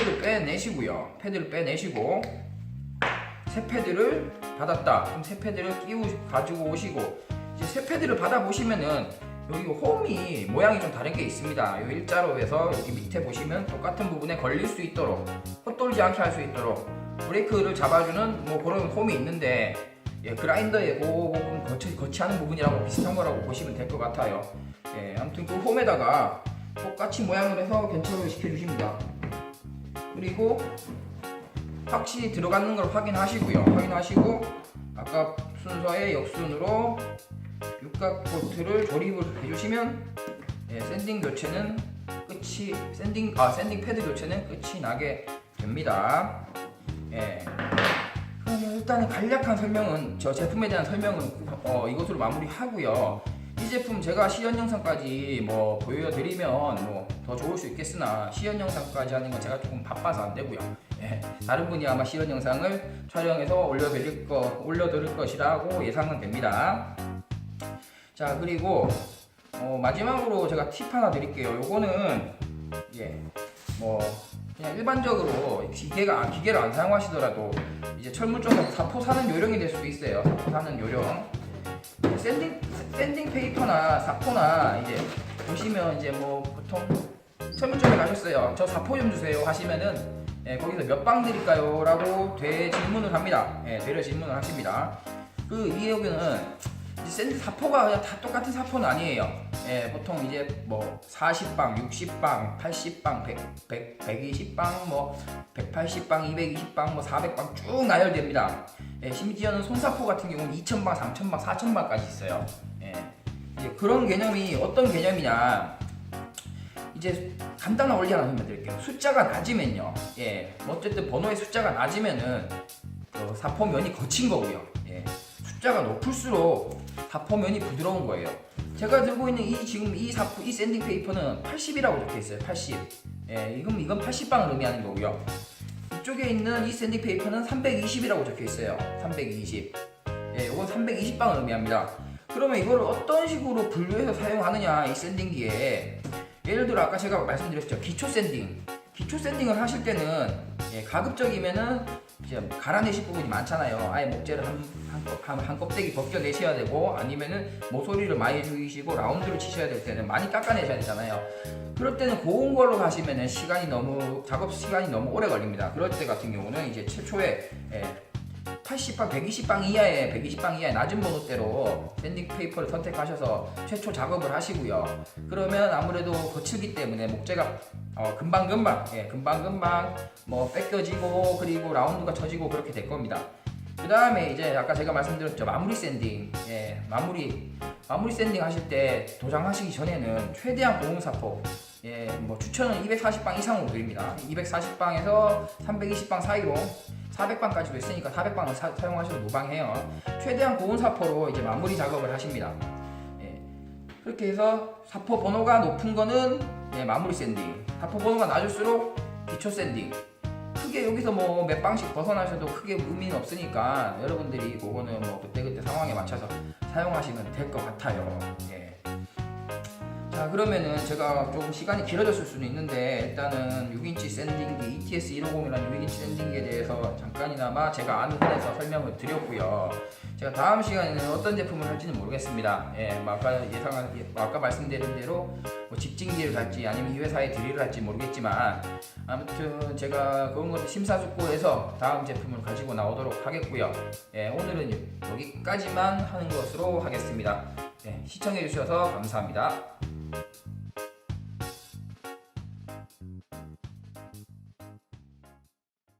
패드를 빼내시고요. 패드를 빼내시고 새 패드를 받았다. 그럼 새 패드를 끼우 가지고 오시고 이제 새 패드를 받아 보시면은 여기 홈이 모양이 좀 다른 게 있습니다. 이 일자로 해서 여기 밑에 보시면 똑같은 부분에 걸릴 수 있도록 헛돌지 않게 할 수 있도록 브레이크를 잡아주는 뭐 그런 홈이 있는데 예, 그라인더의 그 부분 거치, 거치하는 부분이라고 비슷한 거라고 보시면 될 것 같아요. 예, 아무튼 그 홈에다가 똑같이 모양을 해서 견착을 시켜주십니다. 그리고 확실히 들어가는 걸 확인하시고요. 확인하시고 아까 순서의 역순으로 육각 볼트를 조립을 해주시면 예, 샌딩 교체는 끝이 샌딩 아 샌딩 패드 교체는 끝이 나게 됩니다. 예. 일단은 간략한 설명은 저 제품에 대한 설명은 어, 이것으로 마무리하고요. 이 제품 제가 시연 영상까지 뭐 보여드리면 뭐 더 좋을 수 있겠으나 시연 영상까지 하는 건 제가 조금 바빠서 안 되고요. 예, 다른 분이 아마 시연 영상을 촬영해서 올려드릴 거 올려드릴 것이라고 예상은 됩니다. 자 그리고 어, 마지막으로 제가 팁 하나 드릴게요. 요거는 예, 뭐 그냥 일반적으로 기계가 아, 기계를 안 사용하시더라도 이제 철물 쪽에서 사포 사는 요령이 될 수도 있어요. 사포 사는 요령. 샌딩 샌딩 페이퍼나 사포나 이제 보시면 이제 뭐 보통 철물점에 가셨어요. 저 사포 좀 주세요 하시면은 예, 거기서 몇 방 드릴까요?라고 되 질문을 합니다. 예, 되려 질문을 하십니다. 그 이제 샌드 사포가 그냥 다 똑같은 사포는 아니에요. 예, 보통 이제 뭐 40방, 60방, 80방, 100, 100, 120방, 뭐 180방, 220방, 뭐 400방 쭉 나열됩니다. 예, 심지어는 손사포 같은 경우는 2,000방, 3,000방, 4,000방까지 있어요. 예, 이제 그런 개념이 어떤 개념이냐? 이제 간단한 원리 하나 설명드릴게요. 숫자가 낮으면요. 예, 뭐 어쨌든 번호의 숫자가 낮으면은 그 사포면이 거친 거고요. 예, 숫자가 높을수록 사포면이 부드러운 거예요. 제가 들고 있는 이 지금 이 사포 이 샌딩 페이퍼는 80이라고 적혀 있어요. 80. 예, 이건 이건 80방을 의미하는 거고요. 이쪽에 있는 이 샌딩 페이퍼는 320이라고 적혀 있어요. 320. 예, 이건 320방을 의미합니다. 그러면 이거를 어떤 식으로 분류해서 사용하느냐 이 샌딩기에 예를 들어 아까 제가 말씀드렸죠 기초 샌딩 기초 샌딩을 하실 때는 예, 가급적이면은 이제 갈아내실 부분이 많잖아요. 아예 목재를 한, 한, 껍- 한, 한 껍데기 벗겨내셔야 되고 아니면은 모서리를 많이 죽이시고 라운드를 치셔야 될 때는 많이 깎아내셔야 되잖아요. 그럴 때는 고운 걸로 하시면은 시간이 너무 작업 시간이 너무 오래 걸립니다. 그럴 때 같은 경우는 이제 최초에 예, 80방, 120방 이하의 120방 이하의 낮은 번호대로 샌딩 페이퍼를 선택하셔서 최초 작업을 하시고요. 그러면 아무래도 거칠기 때문에 목재가 어, 금방 금방 예, 금방 금방 뭐 뺏겨지고 그리고 라운드가 쳐지고 그렇게 될 겁니다. 그 다음에 이제 아까 제가 말씀드렸죠 마무리 샌딩 예, 마무리 마무리 샌딩 하실 때 도장하시기 전에는 최대한 고운 사포 예, 뭐 추천은 240방 이상으로 드립니다. 240방에서 320방 사이로 400방까지도 있으니까 400방을 사, 용하셔도 무방해요. 최대한 고운 사포로 이제 마무리 작업을 하십니다. 예, 그렇게 해서 사포 번호가 높은 거는 예, 마무리 샌딩, 사포 번호가 낮을수록 기초 샌딩. 크게 여기서 뭐 몇 방씩 벗어나셔도 크게 의미는 없으니까 여러분들이 그거는 뭐 그때그때 상황에 맞춰서 사용하시면 될 것 같아요. 예. 자 그러면은 제가 조금 시간이 길어졌을 수는 있는데 일단은 6인치 샌딩기 ETS 150이라는 6인치 샌딩기에 대해서 잠깐이나마 제가 아는 선에서 설명을 드렸고요. 제가 다음 시간에는 어떤 제품을 할지는 모르겠습니다. 예, 뭐 아까 예상한, 예, 뭐 아까 말씀드린 대로 뭐 집진기를 할지 아니면 이 회사에 드릴을 할지 모르겠지만 아무튼 제가 그런 것도 심사숙고해서 다음 제품을 가지고 나오도록 하겠고요. 예, 오늘은 여기까지만 하는 것으로 하겠습니다. 예, 시청해주셔서 감사합니다.